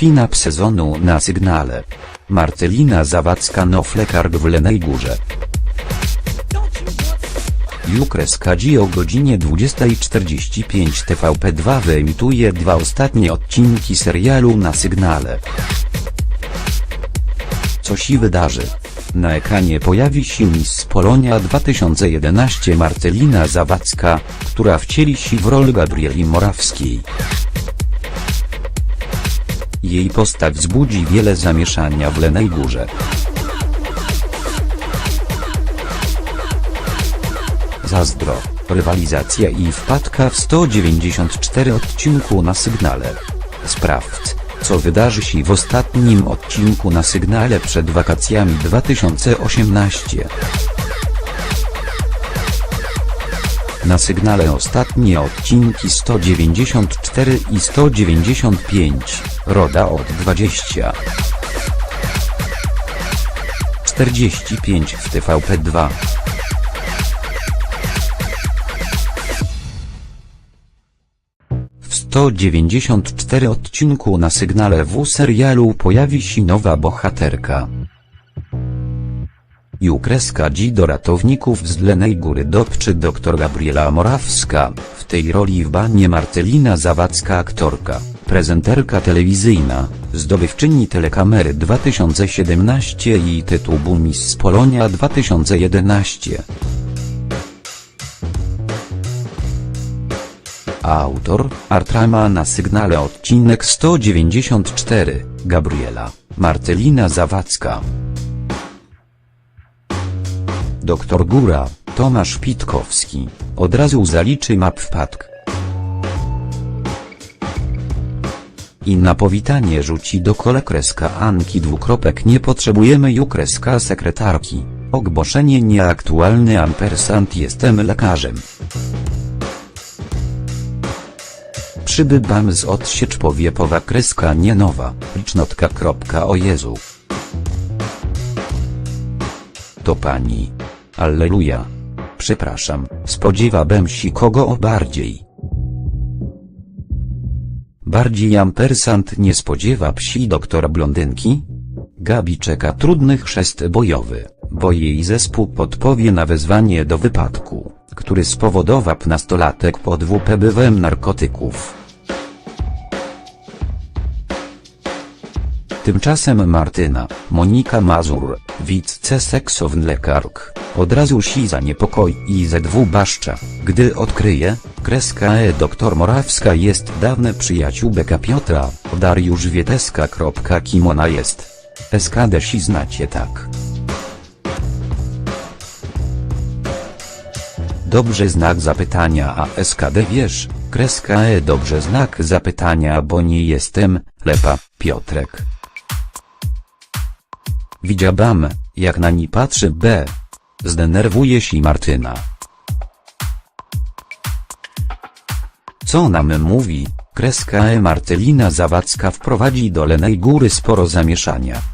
Finap sezonu na sygnale. Marcelina Zawadzka Noflekarg w Lenej Górze. Jukres Kadzi o godzinie 20.45 TVP2 wyemituje dwa ostatnie odcinki serialu na sygnale. Co się wydarzy? Na ekranie pojawi się Miss Polonia 2011 Marcelina Zawadzka, która wcieli się w rolę Gabrieli Morawskiej. Jej postać wzbudzi wiele zamieszania w Lenej Górze. Zazdro, rywalizacja i wpadka w 194 odcinku na sygnale. Sprawdź, co wydarzy się w ostatnim odcinku na sygnale przed wakacjami 2018. Na sygnale ostatnie odcinki 194 i 195, Roda od 20. 45 w TVP2. W 194 odcinku na sygnale W serialu pojawi się nowa bohaterka. Jukreska Dzi do ratowników z Lenej Góry dopczy dr Gabriela Morawska, w tej roli w banie Marcelina Zawadzka aktorka, prezenterka telewizyjna, zdobywczyni telekamery 2017 i tytułu Miss Polonia 2011. Autor, Artrama na sygnale odcinek 194, Gabriela, Marcelina Zawadzka. Doktor Góra, Tomasz Pitkowski, od razu zaliczy map wpadk. I na powitanie rzuci do kole kreska Anki dwukropek nie potrzebujemy ju kreska sekretarki, ogłoszenie nieaktualny ampersand jestem lekarzem. Przybywam z odsiecz powiepowa kreska nie nowa, licznotka. O Jezu. To pani. Alleluja. Przepraszam, spodziewałbym się kogo o bardziej. Bardziej ampersant nie spodziewa psi doktora blondynki? Gabi czeka trudny chrzest bojowy, bo jej zespół podpowie na wezwanie do wypadku, który spowodował nastolatek pod WPBW narkotyków. Tymczasem Martyna, Monika Mazur, wiceseksowny lekark, od razu si zaniepokoi i ZW baszcza, gdy odkryje, kreska E doktor Morawska jest dawne przyjaciół Beka Piotra, Dariusz Wieteska. Kim ona jest? SKD si znacie tak. Dobrze znak zapytania a SKD wiesz, kreska E dobrze znak zapytania bo nie jestem, lepa, Piotrek. Widziałam, jak na ni patrzy B. Zdenerwuje się Martyna. Co nam mówi, kreska E Marcelina Zawadzka wprowadzi do Lenej Góry sporo zamieszania.